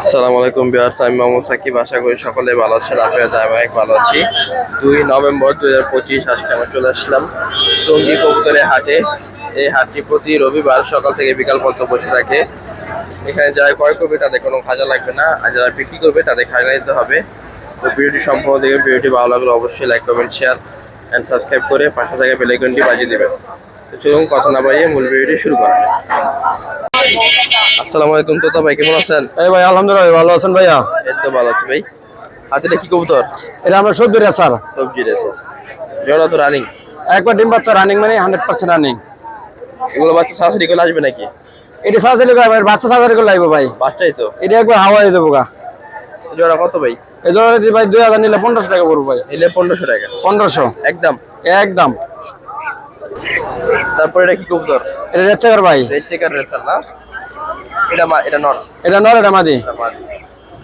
আসসালামু আলাইকুম বিহার আমি মোহাম্মদ সাকিব। আশা করি সকলে ভালো আছেন আপনারা যাই ভালো আছি। দুই নভেম্বর দুই হাজার পঁচিশ, আজকে আমরা চলে আসলাম টঙ্গী কবুতরের হাটে। এই হাটটি প্রতি রবিবার সকাল থেকে বিকাল পর্যন্ত বসে থাকে। এখানে যারা ক্রয় করবে, তাদের কোনো খাজা লাগবে না। আর যারা বিক্রি করবে, তাদের খাজা দিতে হবে। তো ভিডিওটি সম্পূর্ণ দেখে ভিডিওটি ভালো লাগলে অবশ্যই like comment share and subscribe করে পাশে থাকা বেলাইকনটি বাজিয়ে দেবেন। চলুন কথা না বাড়িয়ে মূল ভিডিওটি শুরু করা আসসালামু আলাইকুম তোতা ভাই কেমন আছেন? এই ভাই আলহামদুলিল্লাহ ভালো আছেন ভাইয়া? এই তো ভালো আছি ভাই। হাতে কি কবুতর? এটা আমরা সবজি স্যার। সবজি জোড়া তো রানিং একবার ডিম বাচ্চা রানিং মানে হান্ড্রেড পার্সেন্ট রানিং এগুলো বাচ্চা সাহায্য করে আসবে নাকি? এটা সাজালি ভাই বাচ্চা সাজালি করে লাগবে ভাই। বাচ্চাই তো। এটা একবার হাওয়া হয়ে যাব গা। জোড়া কত ভাই? এই জন্য ভাই দুই হাজার নিলে পনেরোশো টাকা পড়ব ভাই। নিলে পনেরোশো টাকা। পনেরোশো। একদম। একদম। তারপরে এটা কি কবুতর? এটা রেড চেকার ভাই। রেড চেকার রেসার না? এটা মা এটা নট এটা নর এটা মাদি। মাদি।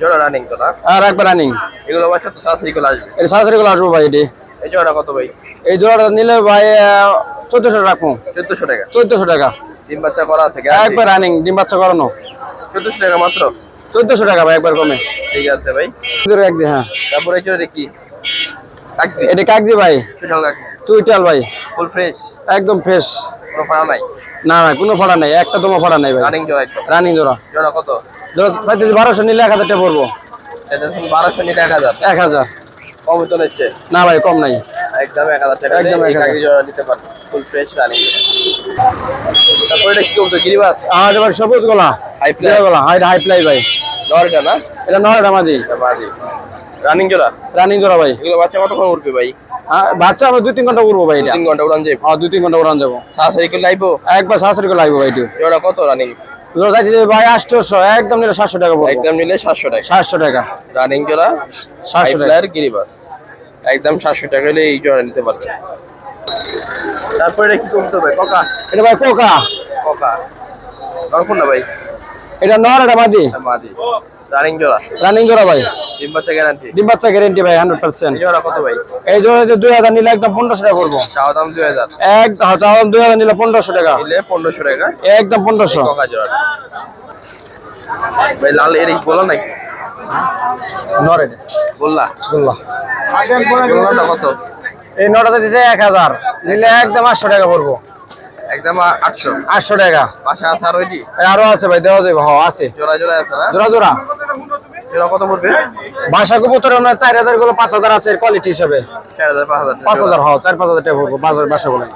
জোড়া রানিং তো না? আর একবার রানিং এগুলো বাচ্চা তো সাহায্য করে আসবে। এটা সাজালি করে আসব ভাই এটি। এই জোড়া কত ভাই? এই জোড়াটা নিলে ভাই চোদ্দশো রাখব। চোদ্দশো টাকা। চোদ্দশো টাকা। ডিম বাচ্চা করা আছে একবার রানিং ডিম বাচ্চা করানো। চোদ্দশো টাকা মাত্র? চোদ্দশো টাকা ভাই একবার কমে। ঠিক আছে ভাই। একদিন হ্যাঁ। তারপরে এই কি? এটা কাকজি ভাই? চুইটাল ভাই। Full fresh. একদম ফ্রেশ। কোনো ফাড়া নাই? না না কোনো ফাড়া নাই। একটা তোমার ফাড়া নাই ভাই। রানিং জোড়া রানিং জোড়া। জোড়া কত? জোড়া বারোশো নিলে এক হাজার টাকা পড়ব। বারোশো নিলে এক হাজার। এক হাজার। কম তো নিচ্ছে। না ভাই কম নাই। একদম এক হাজার টাকা। একদম এক হাজার। জোড়া পারবে ফুল ফ্রেশ রানিং তারপরে এটা কি করতো গিরিবাস? আর এবার সবুজ গলা। হাই প্লাই গোলা। হাই হাই প্লাই ভাই। নরটা না? এটা নয় এটা মাঝি। বাদি রানিং জোড়া? রানিং জোড়া ভাই। এগুলো বাচ্চা কতক্ষণ উঠবে ভাই? হ্যাঁ, বাচ্চা আমরা দুই তিন ঘণ্টা উড়বো ভাই তিন ঘণ্টা উড়ান যাবে হ্যাঁ দুই তিন ঘণ্টা উড়ান যাব সাড়ে করে লাইবো? একবার সাতশো করে লাগবে ভাই এটি। জোড়া কত রানিং জোড়া চাইছি যে ভাই আটশোশো একদম নিলে সাতশো টাকা পড়ব। একদম নিলে সাতশো টাকা। সাতশো টাকা। রানিং জোড়া? সাতশো টাকা। ফ্লায়ার গিরিবাস একদম সাতশো টাকা হলে এই জোড়া নিতে পারবে তারপরে এটা কি করতে হবে ককা? এটা ভাই কোকা। ককা। না ভাই? এটা নর এটা মাদি। মাদি। রানিং জোড়া। রানিং জোড়া ভাই। ডিম বাচ্চা গ্যারান্টি ডিম বাচ্চা গ্যারেন্টি ভাই হান্ড্রেড পার্সেন্ট এই জোড়া কত ভাই? এই জোড়া যে দুই হাজার নিলে একদম পনেরোশো টাকা পড়ব চাওয়া দাম দুই হাজার। এক চাওয়া দুই হাজার নিলে পনেরোশো টাকা। নিলে পনেরোশো টাকা। একদম পনেরোশো। এই ককা জোড়া ভাই লাল এর বলা নাকি নর এটা। বললা বললা বললাটা কত? এই নটাতে দিছে এক হাজার। নিলে একদম আটশো টাকা পড়ব একদম আটশো। আটশো টাকা। পাশে আছে আর ওইটি আরও আছে ভাই দেওয়া যাবে হ্যাঁ আছে। জোড়া জোড়া আছে না? জোড়া জোড়া। জোড়া কত পড়বে? বাসা কবুতর ওনার চার হাজারগুলো পাঁচ হাজার আছে কোয়ালিটি হিসাবে। চার হাজার পাঁচ হাজার পাঁচ হাজার হ্যাঁ চার পাঁচ হাজার টাকা পড়ব বাজার বাসা গুলো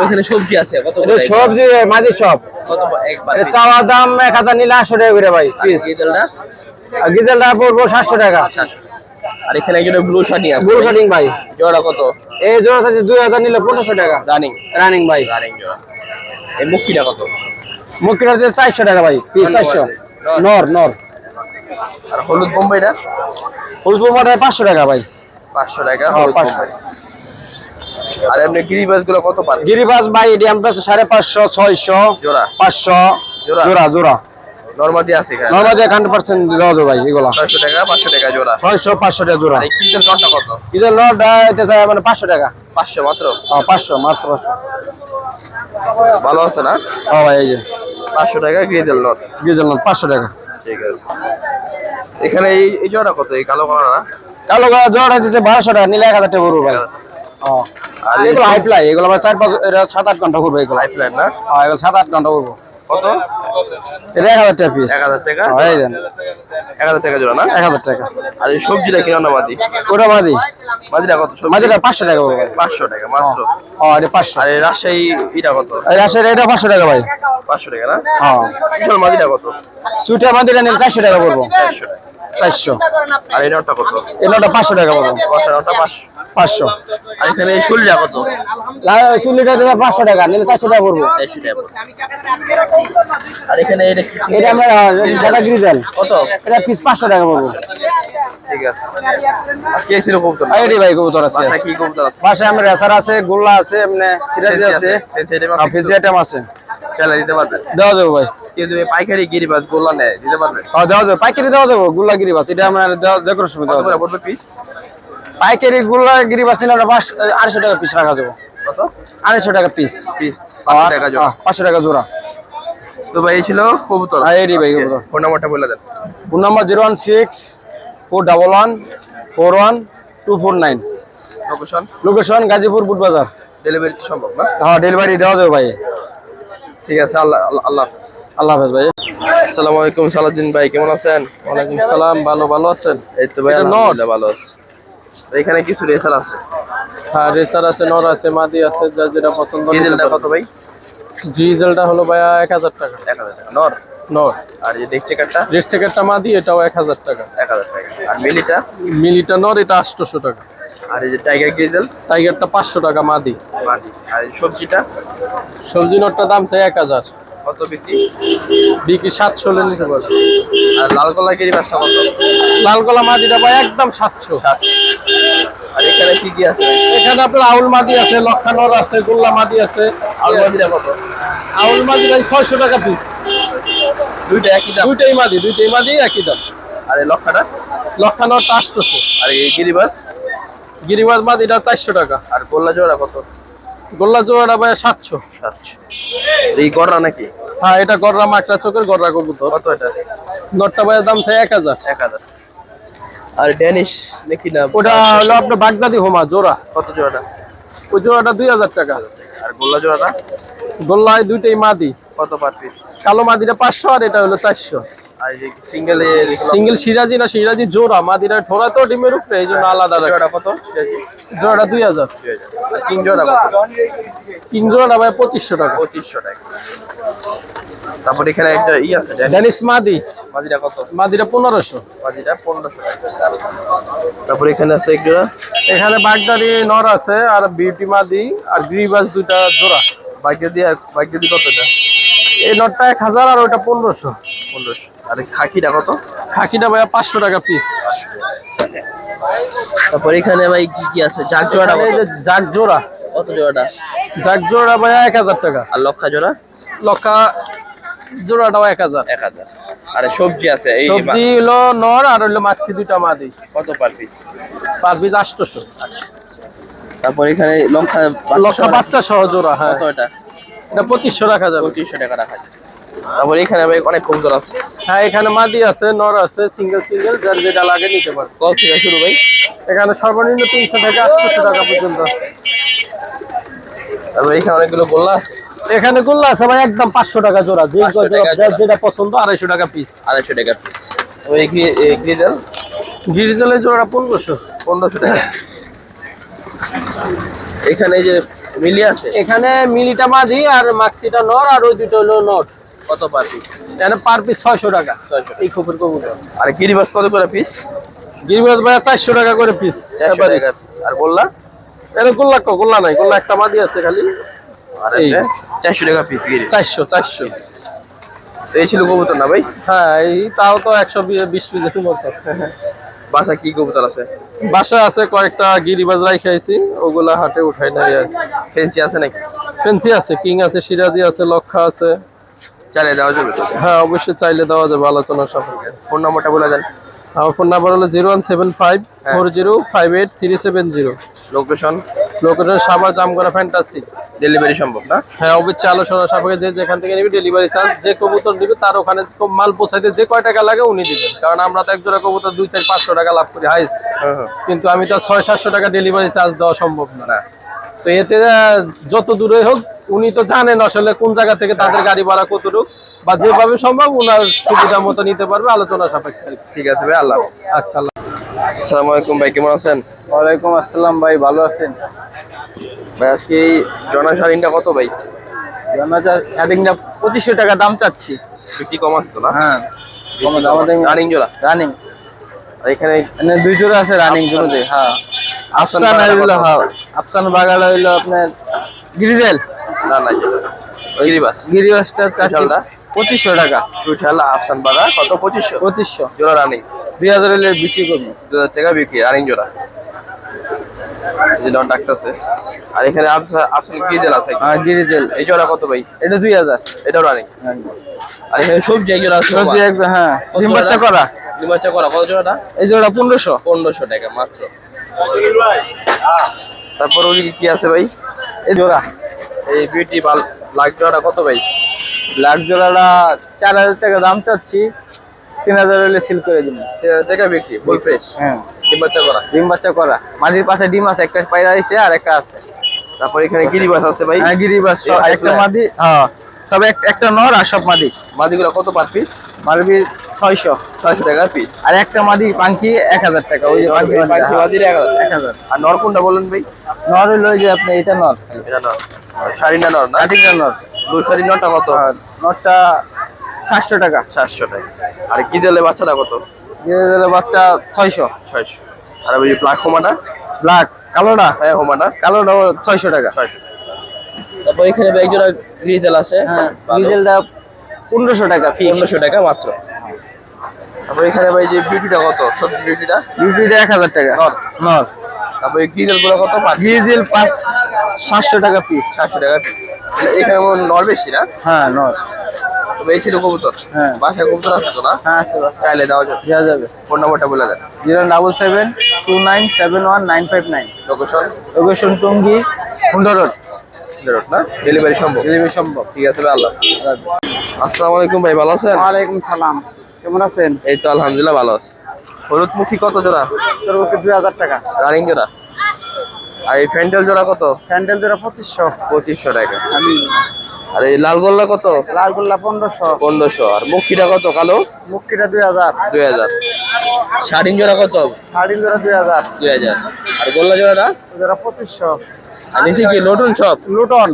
ওইখানে সবজি আছে কত সবজি মাঝি সব। কত একবার এটা চাওয়ার দাম এক হাজার নিলে আটশো টাকা করে ভাই গিজেলটা? আর গিজেলটা পড়ব সাতশো টাকা। আর এখানে একজন ব্লু শার্টি আছে গুলো শার্টিং ভাই। জোড়া কত? এই জোড়া আছে দুই হাজার নিলে পনেরোশো টাকা। রানিং রানিং ভাই। রানিং জোড়া। এই মুক্তিটা কত? দিয়ে চারশো টাকা ভাই চারশো। নর নর। আর হলুদ বোম্বাইটা ফুলপুর মাঠে পাঁচশো টাকা ভাই। পাঁচশো টাকা হ্যাঁ, হলুদ বোম্বাই। আর এমনি গিরিবাসগুলো কত পান গিরিবাস ভাই এটি আমরা সাড়ে পাঁচশো ছয়শো জোড়া। পাঁচশো জোড়া? জোড়া জোড়া। নর্মাদি আছে এখানে। দেওয়া যাবে ভাই এগুলা। টাকা পাঁচশো টাকা জোড়া। টাকা জোড়া। কত? লটটা এটা মানে পাঁচশো টাকা। পাঁচশো মাত্র? হ্যাঁ মাত্র পাঁচশো। ভালো আছে না? হ্যাঁ ভাই এই যে। পাঁচশো টাকা গ্রিজেল নট গিয়েছিল পাঁচশো টাকা। ঠিক আছে। এখানে এই এই জোড়া কত? এই কালো কালার কালো গাড়া জোড়া দিতে 1200 টাকা নিলে এক হাজার টাকা পড়ব ভাই। হ্যাঁ আর এগুলো হাইপ্লাই এগুলো ভাই চার পাঁচ এটা সাত আট ঘণ্টা করব এগুলো। হাইপ্লাই না? হ্যাঁ এগুলো সাত আট ঘণ্টা করব কত? এটা এক হাজার টাকা পিস এক হাজার টাকা? হ্যাঁ এক হাজার টাকা জোড়া না? এক হাজার টাকা। আর এই সবজিটা কিনা না মাদি ওটা মাদি মাদিটা কত? মাদিটা পাঁচশো টাকা পাঁচশো টাকা মাত্র? এটা পাঁচশো। আর রাজশাহী এটা কত? রাজশাহী এটা পাঁচশো টাকা ভাই। পাঁচশো টাকা না? হ্যাঁ। মাদিটা কত? চুটা মাদিটা নিলে চারশো টাকা পড়ব চারশো আর এই কত? এই নটা পাঁচশো টাকা পড়ব পাঁচশো পাঁচশো। পাঁচশো। আর এখানে শরীরটা কত? চুল্লিটা দিলে পাঁচশো টাকা নিলে চারশো টাকা পড়ব। আর এখানে এটা এটা আমরা গ্রিজেল কত? এটা পিস পাঁচশো টাকা পড়ব। ঠিক আছে। আজকে এসেছিল কবুতর। আর ভাই কবুতর আছে বাসায় কি কবুতর আছে? পাশে আমার রেসার আছে গোল্লা আছে এমনি সিরাজি আছে। আর আইটেম আছে। চালা দিতে পারবে। দেওয়া যাবে ভাই। কেউ যদি পাইকারি গিরিবাজ গোল্লা নেয় দিতে পারবে। হ্যাঁ দেওয়া যাবে। পাইকারি দেওয়া যাবে গুল্লা গিরিবাস এটা আমার যে কোনো সময় দেওয়া যাবে। পিস পাইকারি গুল্লা গিরিবাস নিলে আমরা আড়াইশো টাকা পিস রাখা যাব। আড়াইশো টাকা পিস পিস পাঁচশো টাকা জোড়া। তো ভাই ছিল কবুতর। হ্যাঁ, এরই ভাই কবুতর। ফোন নাম্বারটা বলে দেন। Phone number zero one six four double one four one two four nine. Location location Gazipur বুটবাজার delivery সম্ভব না? হ্যাঁ ডেলিভারি দেওয়া যাবে ভাই। ঠিক আছে আল্লাহ আল্লাহ- হাফিজ। আল্লাহ হাফেজ ভাই। আসসালামু আলাইকুম সালাউদ্দিন ভাই কেমন আছেন? ওয়ালাইকুম সালাম ভালো ভালো আছেন? এই তো ভাই এটা। আলহামদুলিল্লাহ ভালো আছে। এখানে কিছু রেসার আছে? হ্যাঁ রেসার আছে নর আছে মাদি আছে যার যেটা পছন্দ ডিজেলটা কত ভাই? ডিজেলটা হলো ভাইয়া এক হাজার টাকা। এক হাজার টাকা। নর? নর। আর যে ডেক চেকারটা রেড সেকেন্ডটা মাদি এটাও এক হাজার টাকা। এক হাজার টাকা। আর মিলিটা? মিলিটা নর এটা আটশোশো টাকা। আর এই যে টাইগার গ্রিজেল টাইগারটা পাঁচশো টাকা মাদি। মাদি। আর সবজিটা? সবজি নটটা দাম চাই এক হাজার। কত বিক্রি? বিক্রি সাতশো হলে নিতে পারবে। আর লাল কলা কেজি ব্যবসা কত লাল কলা মাদিটা ভাই একদম সাতশো। সাত আর এখানে কি কি আছে? এখানে আপনার আউল মাদি আছে লক্ষানর আছে গোল্লা মাদি আছে। আলু মাদিটা কত? আউল মাদি ভাই ছয়শো টাকা পিস দুইটা একই দাম? দুইটাই মাদি দুইটাই মাদি একই দাম। আর এই লক্ষাটা? লক্ষানরটা আটশোশো। আর এই গিরিবাস? গিরিবাজ মাদিটা চারশো টাকা। আর গোল্লা জোড়া কত? গোল্লা জোড়াটা ভাই সাতশো। সাতশো। এই গড়া নাকি? হ্যাঁ এটা গররা মাকড়া চোখের গররা কবুতর। কত এটা? নটটা ভাইয়ের দাম চাই এক হাজার। এক হাজার। আর ড্যানিশ নাকি না? ওটা হলো আপনার বাগদাদি হোমা জোড়া। কত জোড়াটা? ওই জোড়াটা দুই হাজার টাকা। আর গোল্লা জোড়াটা? গোল্লায় দুইটাই মাদি। কত পার কালো মাদিটা পাঁচশো আর এটা হলো চারশো। সিঙ্গেল সিঙ্গেল সিরাজি না সিরাজি জোড়া মাদিটা ঠোরা তো ডিমের উপরে এই জন্য আলাদা জোড়া কত? জোড়াটা দুই হাজার। কিং জোড়া কত? তিন ভাই পঁচিশশো টাকা। পঁচিশশো টাকা। তারপর এখানে একটা ই আছে ড্যানিস মাদি? মাদিটা কত? মাদিটা পনেরোশো। মাদিটা পনেরোশো তারপর এখানে আছে এক জোড়া? এখানে বাগদাদি নর আছে আর বিউটি মাদি আর গ্রিবাস দুইটা জোড়া। বাইক যদি আর বাইক যদি কত এই নটটা এক হাজার আর ওইটা পনেরোশো। পনেরোশো। আর খাকিটা কত? খাকিটা ভাইয়া পাঁচশো টাকা পিস তারপর এখানে ভাই কি কি আছে? জাগ জোড়াটা কত? জাগ জোড়া কত জোড়াটা? জাগ জোড়া ভাইয়া এক হাজার টাকা। আর লক্ষা জোড়া? লক্ষা জোড়াটাও এক হাজার। এক হাজার। আর সবজি আছে এই সবজি হলো নর আর হলো মাছি দুইটা মাদি। কত পার পিস পার পিস আটশোশো। তারপর এখানে লঙ্কা লক্ষা বাচ্চা সহ জোড়া হ্যাঁ। এটা পঁচিশশো রাখা যাবে। পঁচিশশো টাকা রাখা যায় তারপর এখানে ভাই অনেক কবুতর আছে। হ্যাঁ এখানে মাদি আছে নর আছে সিঙ্গেল সিঙ্গেল যার যেটা লাগে নিতে পারে। কত থেকে শুরু ভাই? এখানে সর্বনিম্ন তিনশো থেকে আটশোশো টাকা পর্যন্ত আছে। তারপর এখানে অনেকগুলো গোল্লা আছে। এখানে গোল্লা আছে ভাই একদম পাঁচশো টাকা জোড়া। যে 500 টাকা যার জোড়া। যেটা পছন্দ আড়াইশো টাকা পিস আড়াইশো টাকা পিস ওই গ্রিজেল? গিরিজলের জোড়া পনেরোশো। পনেরোশো টাকা। এখানে যে মিলি আছে? এখানে মিলিটা মাদি আর মাক্সিটা নর আর ওই দুটো হলো নট কত পার পিস এখানে পার পিস ছয়শো টাকা। ছয়শো এই খবর কবুতর। আর গিরিবাস কত করে পিস গিরিবাজ ভাইয়া চারশো টাকা করে পিস। আর গোল্লা? এটা গোল্লা কো গোল্লা নাই গোল্লা একটা মাদি আছে খালি। চারশো টাকা পিস গিরি চারশো চারশো। এই ছিল কবুতর না ভাই? হ্যাঁ এই তাও তো একশো বিশ পিসের মতো। বাসা কি কবুতর আছে? বাসা আছে কয়েকটা গিরিবাজ রাইখাইছি ওগুলা হাটে উঠাই নাই আর। ফেন্সি আছে নাকি? ফেন্সি আছে কিং আছে সিরাজি আছে লক্ষা আছে। দেওয়া যাবে হ্যাঁ অবশ্যই চাইলে দেওয়া যাবে আলোচনা সাপেক্ষে। ফোন নম্বরটা বলে দেন। আমার ফোন নাম্বার হলো zero one seven five four zero five eight three seven zero. Location? Location Saba Jamgora fantasy. Delivery সম্ভব না? হ্যাঁ অবশ্যই আলোচনা সাপেক্ষে যে যেখান থেকে নিবি ডেলিভারি চার্জ যে কবুতর নিবে তার ওখানে মাল পৌঁছাইতে যে কয় টাকা লাগে উনি দিবেন। কারণ আমরা তো এক জোড়া কবুতর দুই চার পাঁচশো টাকা লাভ করি হাইস। হ্যাঁ হ্যাঁ। কিন্তু আমি তো ছয় সাতশো টাকা ডেলিভারি চার্জ দেওয়া সম্ভব না। তো এতে যত দূরে হোক উনি তো জানেন আসলে কোন জায়গা থেকে তাদের গাড়ি ভাড়া কতটুক বা যেভাবে সম্ভব উনার সুবিধা মতো নিতে পারবে আলোচনা সাপেক্ষে ঠিক আছে ভাই আল্লাহ। আচ্ছা আল্লাহ আসসালামু আলাইকুম ভাই কেমন আছেন? ওয়ালাইকুম আসসালাম ভাই ভালো আছেন? ভাই আজকে এই জনা কত ভাই? হেডিংটা পঁচিশশো টাকা দাম চাচ্ছি। বিক্রি কম আছে তো না? হ্যাঁ রানিং জোড়া? রানিং আর এখানে দুই জোড়া আছে রানিং জোড়াতে হ্যাঁ। আফসান হইল হ্যাঁ আফসান বাগাড়া হইল আপনার গ্রিজেল না না গিরিবাস। গিরিবাসটা চাচ্ছি পঁচিশশো টাকা। সুইঠাল আফসান বাগা কত পঁচিশশো? পঁচিশশো। জোড়া রানিং। দুই হাজার হলে বিক্রি করব। দু হাজার টাকা বিক্রি রানিং জোড়া। এই ডাকতেছে। আর এখানে আফসান আফসান গিরিজেল আছে একটা। আর এই জোড়া কত ভাই? এটা দুই হাজার। এটাও রানিং। আর এখানে সবজি এক জোড়া আছে সবজি একদম হ্যাঁ। কত ডিম বাচ্চা করা। ডিম বাচ্চা করা। কত জোড়াটা? এই জোড়া পনেরোশো। পনেরোশো টাকা মাত্র। তারপর ওদিকে কি আছে ভাই? এই জোড়া। এই বিউটি বাল লাখ জোড়াটা কত ভাই? ব্ল্যাক জোড়াটা চার হাজার টাকা দাম চাচ্ছি তিন হাজার হলে সিল করে দিন তিন হাজার টাকা বিক্রি ফুল ফ্রেশ হ্যাঁ। ডিম বাচ্চা করা? ডিম বাচ্চা করা। মাঝির পাশে ডিম আছে একটা পায়রা আছে আর একটা আছে। তারপর এখানে গিরিবাস আছে ভাই। হ্যাঁ গিরিবাস একটা? মাদি হ্যাঁ। সব এক- একটা নর আর সব মাদি। মাদিগুলো কত পার পিস মারবি ছয়শো। ছয়শো টাকা পিস আর একটা মাদি পাঙ্কি এক হাজার টাকা ওই যে পাঙ্কি মাদির এক হাজার। এক হাজার। আর নর কোনটা বলেন ভাই? নর ওই যে আপনি এটা নর। এটা নর। শাড়িটা নর না? কাটিংটা নর। দুই শাড়ি নরটা কত? নরটা সাতশো টাকা। চারশো টাকা। আর দিলে বাচ্চাটা কত? দিয়ে বাচ্চা ছয়শো। ছয়শো। আর ওই ব্ল্যাক হোমাটা? ব্ল্যাক কালোটা। হ্যাঁ হোমাটা। কালোটাও ছয়শো টাকা। ছয়শো তারপর এখানে ভাই একজোড়া গ্রিজেল আছে হ্যাঁ ডিজেলটা পনেরোশো টাকা পনেরোশো টাকা মাত্র। তারপর এখানে ভাই যে বিউটিটা কত? সত্যি বিউটিটা ডিউটিটা এক হাজার টাকা। নর। তারপর এই গ্রিজেলগুলো কত ডিজেল পাঁচ সাতশো টাকা পিস সাতশো টাকা piece। এখানে নর বেশি না? হ্যাঁ নর। তবে এই ছিল কবুতর। হ্যাঁ। বাসায় কবুতর আছে তো না? হ্যাঁ আছে চাইলে দেওয়া যাবে। দেওয়া যাবে। ফোন নাম্বারটা বলে দেন। Zero double seven two nine seven one nine five nine. Location location Tongi Honda road. জেরোট না? ডেলিভারি সম্ভব? ডেলিভারি সম্ভব। ঠিক আছে ভাই আল্লাহ আসসালামু আলাইকুম ভাই ভালো আছেন? ওয়ালাইকুম সালাম। কেমন আছেন? এই তো আলহামদুলিল্লাহ ভালো আছে। হলুদ মুখী কত জোড়া? দুই হাজার টাকা। রানিং জোড়া? আর এই ফ্যান্ডেল জোড়া কত? স্যান্ডেল জোড়া পঁচিশশো। পঁচিশশো টাকা। আমি আর এই লাল গোল্লা কত? লালগোল্লা পনেরোশো। পনেরোশো। আর মুখিটা কত কালো? মুক্তিটা দুই হাজার। দুই হাজার। শাড়িন জোড়া কত? শাড়ির জোড়া দুই হাজার। দুই হাজার। আর গোল্লা জোড়াটা? জোড়া পঁচিশশো। নিচে কি নতুন সব? লুটন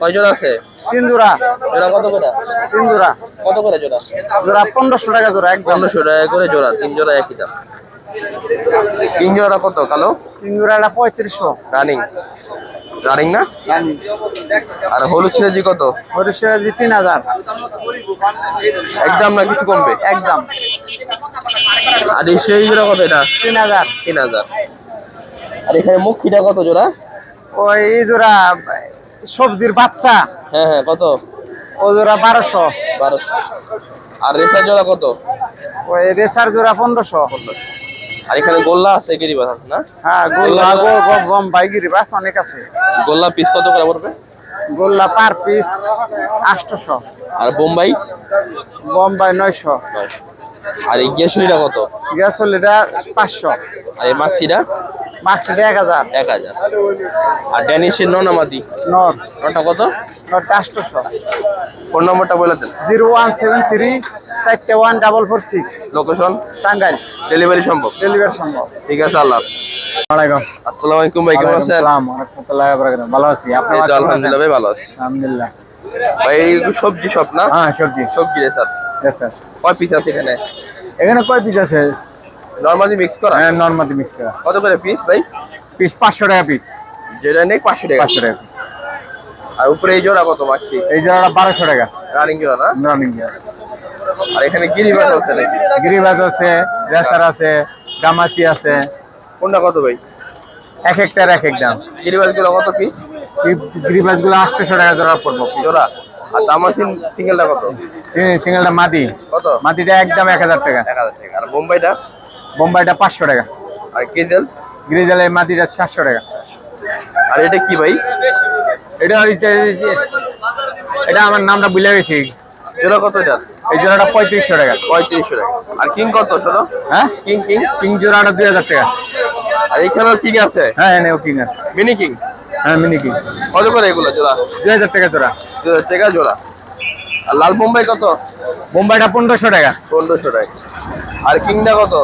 কয় জোড়া আছে? তিন জোড়া। জোড়া কত করে? তিন জোড়া। কত করে জোড়া? জোড়া পনেরোশো টাকা জোড়া একদম। পনেরোশো টাকা করে জোড়া তিন জোড়া একই দাম। তিন জোড়া কত কালো? তিন জোড়া এটা পঁয়ত্রিশশো। রানিং। রানিং না? আর হলুদ ছিলেজি কত? হরিশ্বরাজি তিন হাজার। একদম না কিছু কমবে? একদম। আর সেই জোড়া কত এটা? তিন হাজার। তিন হাজার। আর এখানে মুখিটা কত জোড়া? ওই জোড়া সবজির বাচ্চা। হ্যাঁ হ্যাঁ কত? ও জোড়া বারোশো। বারোশো। আর রেসার জোড়া কত? ওই রেসার জোড়া পনেরোশো। পনেরোশো। আর এখানে গোল্লা আছে গিরিবাস আছে না? হ্যাঁ গোল্লা গম গম বাইগিরি বাস অনেক আছে। গোল্লা পিস কত করে পড়বে? গোল্লা পার পিস আটশোশো আর বোম্বাই? বোম্বাই নয়শো। নয়শো। আর এই গিয়াশুলিটা কত? গ্যাস এটা পাঁচশো। আর এই এক হাজার। এক হাজার। আর ড্যানিশের ননামাদি নর নটা কত? নটটা আটশোশো। ফোন নম্বরটা বলে দেন। জিরো ওয়ান সেভেন থ্রি চারটে one double four six. Location Tangail. Delivery সম্ভব? ডেলিভারি সম্ভব। ঠিক আছে আল্লাহ ওয়ালাইকুম। আসসালামু আলাইকুম ভাই কেমন আছেন? ভালো আছি আপনি আলহামদুলিল্লাহ ভাই ভালো আছি। আলহামদুলিল্লাহ। ভাই সবজি সব না? হ্যাঁ সবজি। সবজি রে স্যার। স্যার কয় পিস আছে এখানে? এখানে কয় পিস আছে? নর্মালি মিক্স করা? হ্যাঁ নর্মালি মিক্স করা। কত করে পিস ভাই? পিস পাঁচশো টাকা পিস যেটা নেই পাঁচশো টাকা। পাঁচশো টাকা আর উপরে এই জোড়া কত মাছি এই জোড়াটা বারোশো টাকা। রানিং জোড়া না? রানিং আর এখানে গিরিবাস আছে নাকি? গিরিবাজ আছে রেসার আছে গামাসি আছে। কোনটা কত ভাই? এক একটার এক এক দাম গিরিবাসগুলো কত পিস গিরিবাজগুলো আটশোশো টাকা জোড়া পড়ব। জোড়া? আর দামাসিন সিঙ্গেলটা কত? সিঙ্গেলটা মাদি। কত? মাটিটা একদম এক হাজার টাকা। এক হাজার টাকা। আর বোম্বাইটা? বোম্বাইটা পাঁচশো টাকা। আর কেজেল গ্রিজালের মাটিটা সাতশো টাকা। আর এটা কি ভাই? এটা এটা আমার নামটা ভুলে গেছি। জোড়া কত এটা এই জোড়াটা পঁয়ত্রিশশো টাকা। পঁয়ত্রিশশো টাকা। আর কিং কত শোনো? হ্যাঁ? King king? কিং জোড়াটা দুই হাজার টাকা। আর এখানেও কিং আছে? হ্যাঁ এনেও কিং আছে। Mini king? হ্যাঁ মিনি কিং? কত করে এগুলো জোড়া? দুই হাজার টাকা জোড়া। দু হাজার টাকা জোড়া। আর লাল বোম্বাই কত? বোম্বাইটা পনেরোশো টাকা। পনেরোশো টাকা। আর কিংটা কত?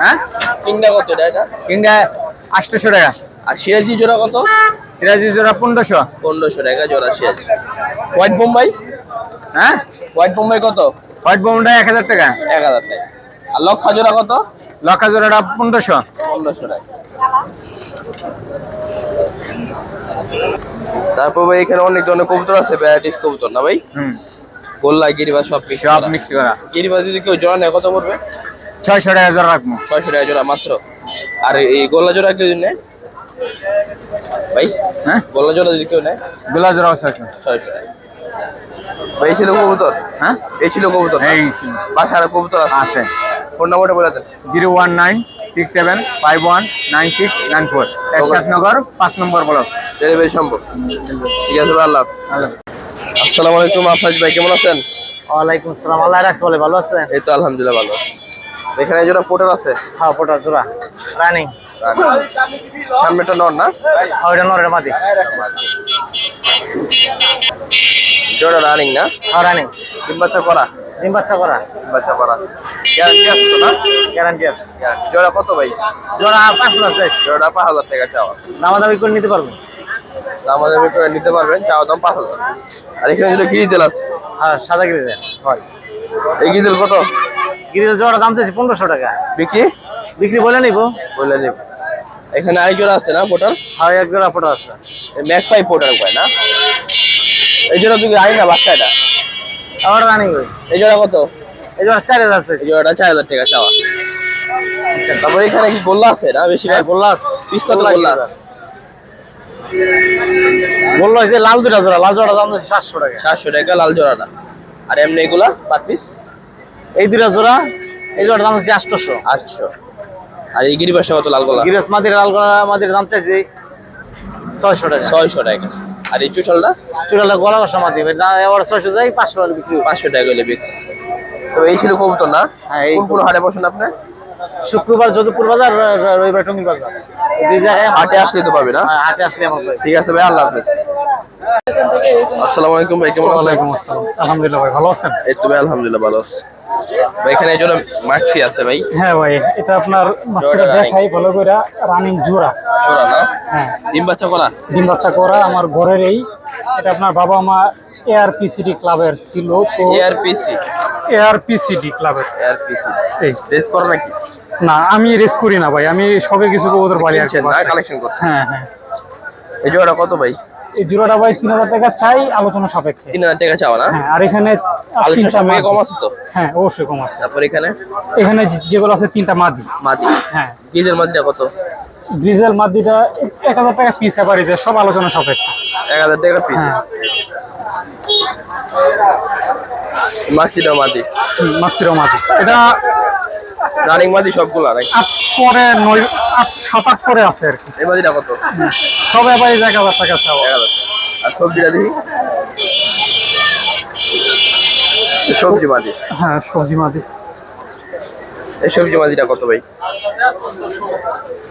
হ্যাঁ? কিংটা কত এটা কিংটা আটশোশো টাকা। আর সিরাজি জোড়া কত? সিরাজি জোড়া পনেরোশো। পনেরোশো টাকা জোড়া সিরাজি। হোয়াইট বোম্বাই? হ্যাঁ? হোয়াইট বোম্বাই কত? হোয়াইট বোম্বাইটা এক হাজার টাকা। এক হাজার টাকা। আর লক্ষা জোড়া কত? লক্ষা জোড়াটা পনেরোশো? পনেরোশো টাকা। তারপর ভাই এখানে অনেক ধরনের কবুতর আছে ভ্যারাইটিস কবুতর না ভাই? হুম। গোল্লা গিরিবাস সব মিক্স সব মিক্স করা। গিরিবাস যদি কেউ জোড়া নেয় কত পড়বে? ছয়শো টাকা জোড়া রাখব। ছয়শো টাকা জোড়া মাত্র। আর এই গোল্লা জোড়া কেউ নেয়? ভাই হ্যাঁ? গোল্লা জোড়া যদি কেউ নেয়? গোলা জোড়াও ছয়শো। ছয়শো টাকা। এই ছিল কবুতর। হ্যাঁ? এই ছিল কবুতর? এই বাসায় আর কবুতর আছে। ফোন নাম্বারটা বলে দেন। Zero one nine six seven five one nine six nine four. একসাথনগর পাঁচ নম্বর ব্লক। ডেলিভারি সম্ভব। ঠিক আছে আল্লাহ আসসালামু আলাইকুম আফরাজ ভাই কেমন আছেন? ওয়ালাইকুম আসসালাম আল্লাহ রাখছে বলে ভালো আছেন? এই তো আলহামদুলিল্লাহ ভালো আছি। এখানে যেটা পোটার আছে? হ্যাঁ পোটার জোড়া। রানিং সামনেটা নর না? হ্যাঁ ওইটা নরের মাদি। জোড়া রানিং না? হ্যাঁ রানিং ডিম বাচ্চা করা? ডিম বাচ্চা করা। ডিম বাচ্চা করা। গ্যারান্টি আছে তো না? গ্যারান্টি আছে। জোড়া কত ভাই? জোড়া পাঁচ চাইছে জোড়া পাঁচ হাজার টাকা চাওয়া। দামাদামি করে নিতে পারবেন? আমাদের করে নিতে পারবেন চাওয়া দাম পাঁচ হাজার। আর এখানে যেটা গিরিজেল আছে? হ্যাঁ সাদা গিরিল হয়। এই গিরিজেল কত? গিরিল জোড়া দাম চাইছে পনেরোশো টাকা। বিক্রি? বিক্রি বলে নিব। বলে নিব। এখানে আরেক জোড়া আছে না পোটার হ্যাঁ এক জোড়া পোটা আছে। ম্যাক পাই পোটার কয় না? এই জোড়া তুমি আই না বাচ্চা এটা? আমার রানিং ওই এই জোড়া কত? এই জোড়া চার হাজার চাইছে। এই জোড়াটা চার হাজার টাকা চাওয়া। তারপর এখানে কি গোল্লা আছে না বেশি হ্যাঁ গোল্লাস পিস কত গোল্লা গোল্লা? হয়েছে লাল দুটা জোড়া। লাল জোড়া দাম চাইছে সাতশো টাকা। সাতশো টাকা লাল জোড়াটা। আর এমনি এগুলা পার পিস? এই দুটা জোড়া এই জোড়া দাম চাইছে আটশোশো। আটশো। আর এই গিরিবাসা কত লাল কলা গিরেশ মাদির লাল গলা আমাদের দাম চাইছে ছয়শো টাকা। ছয়শো টাকা। আর এই চুচালটা চুড়ালা গলা কষা মাদি এবার ছয়শো যাই পাঁচশো টাকা বিক্রি। পাঁচশো টাকা করে বিক্রি তো এই ছিল কবুতর না? হ্যাঁ, এই কোন হারে বসেন আপনি? শুক্রবার যদুপুর বাজার রবিবার টঙ্গির বাজার এই দুই জায়গায় হাটে আসলে তো পাবে না? হ্যাঁ, হাটে আসলে আমার ঠিক আছে ভাই আল্লাহ হাফেজ। আসসালামু আলাইকুম ভাই কেমন আছেন? আসসালাম। আলহামদুলিল্লাহ ভাই ভালো আছেন? এই তো ভাই আলহামদুলিল্লাহ ভালো আছি। ভাই এখানে মাক্সি আছে ভাই। হ্যাঁ ভাই এটা আপনার জোড়া দেখাই ভালো করে রানিং জোড়া। চোরা না? হ্যাঁ। ডিম বাচ্চা করা? ডিম বাচ্চা করা আমার ঘরের এই। এটা আপনার বাবা মা এআরপিসিডি ক্লাবের ছিল তো এআরপিসি এআরপিসিডি ক্লাবের এআরপিসি এই। রেস করা নাকি? না আমি রেস করি না ভাই আমি সবে কিছু কবুতর পালি বাসায়। কালেকশন করছেন? হ্যাঁ হ্যাঁ। এই জোড়াটা কত ভাই? এই জোড়াটা ভাই তিন হাজার টাকা চাই আলোচনা সাপেক্ষে। তিন হাজার টাকা চাওয়া না? হ্যাঁ আর এখানে তিনটা সাপেক্ষে কম আছে তো? হ্যাঁ অবশ্যই কম আছে। তারপর এখানে? এখানে যেগুলো আছে তিনটা মাদি। মাদি? হ্যাঁ। গিজের মাদিটা কত? গ্রিজেল মাদিটা এক হাজার টাকা পিস এবারিতে সব আলোচনা সাপেক্ষে। এক হাজার টাকা পিস মাদি মাতৃ মাদি এটা রানিং মাদি সবগুলো নাকি? আট পরে নয় আট সাত আট পরে আছে আর কি। এই মাদিটা কত সব এবারে এক হাজার টাকা চাও আর সবজিটা দেখি? সবজি মাদি হ্যাঁ সবজি মাদি এই সবজি মাদিটা কত ভাই?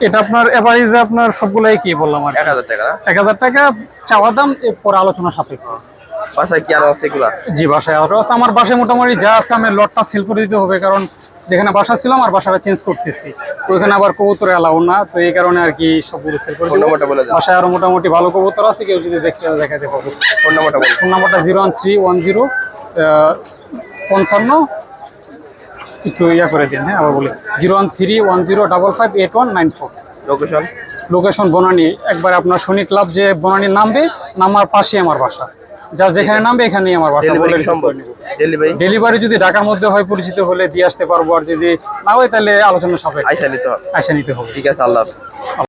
এটা আপনার এভারেজে আপনার সবগুলাই কি বললাম আর এক হাজার টাকা। এক হাজার টাকা চাওয়া দাম এরপর আলোচনা সাপেক্ষে। বাসায় কি আরও আছে এগুলা? জি বাসায় আরও আছে। আমার বাসায় মোটামুটি যা আছে আমি লটটা সেল করে দিতে হবে কারণ যেখানে বাসা ছিল আমার বাসাটা চেঞ্জ করতেছি। ওইখানে আবার কবুতর এলাও না তো এই কারণে আর কি সবগুলো সেল করে বাসায় আরও মোটামুটি ভালো কবুতর আছে কেউ যদি দেখতে দেখাতে পাবো ফোন নাম্বারটা ফোন নাম্বারটা zero one three one zero পঞ্চান্ন। একটু ইয়া করে দিন হ্যাঁ আবার বলি। Zero one three one zero double five eight one nine four. Location location Banani. একবার আপনার শনি ক্লাব যে বনানী নামবে নামার পাশে আমার বাসা। যা যেখানে নামবে এখানেই আমার বাসা বলে ডেলিভারি যদি ঢাকার মধ্যে হয় পরিচিত হলে দিয়ে আসতে পারব আর যদি না হয় তাহলে আলোচনা সাপেক্ষে আইসা নিতে হবে। আইসা নিতে হবে। ঠিক আছে আল্লাহ